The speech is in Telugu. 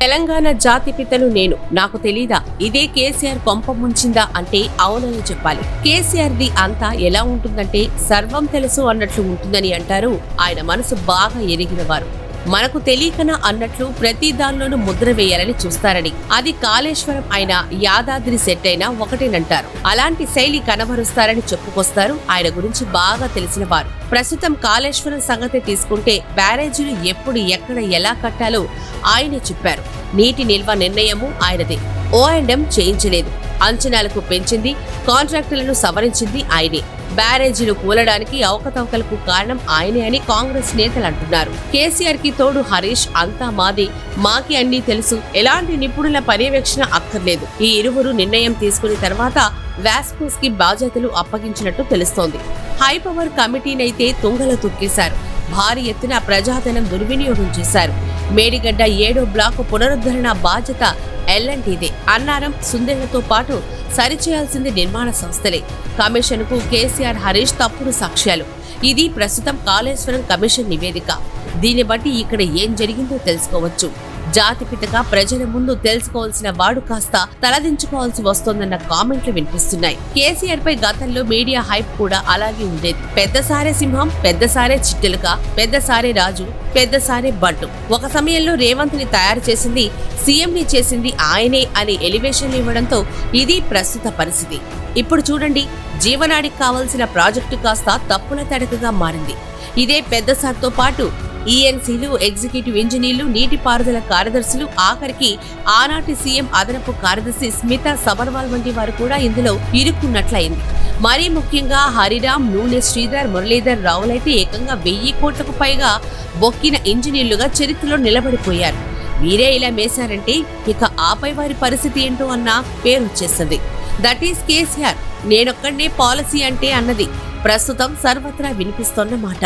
తెలంగాణ జాతి పితలు నేను. నాకు తెలీదా ఇదే కేసీఆర్ కొంప ముంచిందా అంటే అవునని చెప్పాలి. కేసీఆర్ ది అంతా ఎలా ఉంటుందంటే సర్వం తెలుసు అన్నట్లు ఉంటుందని అంటారు. ఆయన మనసు బాగా ఎరిగిన వారు. మనకు తెలియకనా అన్నట్లు ప్రతి దానిలోనూ ముద్ర వేయాలని చూస్తారని. అది కాళేశ్వరం అయినా యాదాద్రి సెట్ అయినా ఒకటేనంటారు. అలాంటి శైలి కనబరుస్తారని చెప్పుకొస్తారు. ఆయన గురించి బాగా తెలిసిన వారు. ప్రస్తుతం కాళేశ్వరం సంగతి తీసుకుంటే బ్యారేజీలు ఎప్పుడు ఎక్కడ ఎలా కట్టాలో ఆయనే చెప్పారు. నీటి నిల్వ నిర్ణయము ఆయనదే. ఓ అండ్ ఎం చేయించలేదు. అంచనాలకు పెంచింది కాంట్రాక్టులను సవరించింది ఆయనే. బ్యారేజీలు కూలడానికి అవకతవకలకు కారణం ఆయనే అని కాంగ్రెస్ నేతలు అంటున్నారు. కేసీఆర్కి తోడు హరీష్ అంతా మాది. మాకి అన్ని తెలుసు. ఎలాంటి నిపుణుల పర్యవేక్షణ అక్కర్లేదు. ఈ ఇరువురు నిర్ణయం తీసుకున్న తర్వాత వాస్కోస్కి బాధ్యతలు అప్పగించినట్టు తెలుస్తోంది. హైపవర్ కమిటీనైతే తుంగలో తొక్కేశారు. భారీ ఎత్తున ప్రజాధనం దుర్వినియోగం చేశారు. మేడిగడ్డ ఏడో బ్లాక్ పునరుద్ధరణ బాధ్యత ఎల్ఎన్టీదే అన్నారం సుందేళ్ళతో పాటు సరిచేయాల్సింది నిర్మాణ సంస్థలే. కమిషన్కు కేసీఆర్ హరీష్ తప్పుడు సాక్ష్యాలు. ఇది ప్రస్తుతం కాళేశ్వరం కమిషన్ నివేదిక. దీన్ని బట్టి ఇక్కడ ఏం జరిగిందో తెలుసుకోవచ్చు. జాతిపితగా ప్రజల ముందు తెలుసుకోవాల్సిన వాడు కాస్త తలదించుకోవాల్సి వస్తోందన్న కామెంట్లు వినిపిస్తున్నాయి. కేసీఆర్ పై గతంలో మీడియా హైప్ కూడా అలాగే ఉండేది. పెద్దసారే సింహం పెద్దసారే చిట్టెలుక పెద్దసారే రాజు పెద్దసారే బట్టు ఒక సమయంలో రేవంత్ని తయారు చేసింది సీఎం ని చేసింది ఆయనే అని ఎలివేషన్ ఇవ్వడంతో ఇది ప్రస్తుత పరిస్థితి. ఇప్పుడు చూడండి జీవనాడికి కావాల్సిన ప్రాజెక్టు కాస్త తప్పుల తడకగా మారింది. ఇదే పెద్దసార్తో పాటు ఈఎన్సీలు ఎగ్జిక్యూటివ్ ఇంజనీర్లు నీటిపారుదల కార్యదర్శులు ఆఖరికి ఆనాటి సీఎం అదనపు కార్యదర్శి స్మిత సబర్వాల్ వంటి వారు కూడా ఇందులో ఇరుక్కున్నట్లయింది. మరీ ముఖ్యంగా హరిరామ్ నూనె శ్రీధర్ మురళీధర్ రావులైతే ఏకంగా వెయ్యి కోట్లకు పైగా బొక్కిన ఇంజనీర్లుగా చరిత్రలో నిలబడిపోయారు. మీరే ఇలా మేశారంటే ఇక ఆపై వారి పరిస్థితి ఏంటో అన్న పేరు వచ్చేస్తుంది దట్ ఈస్ కేసీఆర్. నేనొక్కడే పాలసీ అంటే అన్నది. ప్రస్తుతం సర్వత్రా వినిపిస్తోన్న మాట.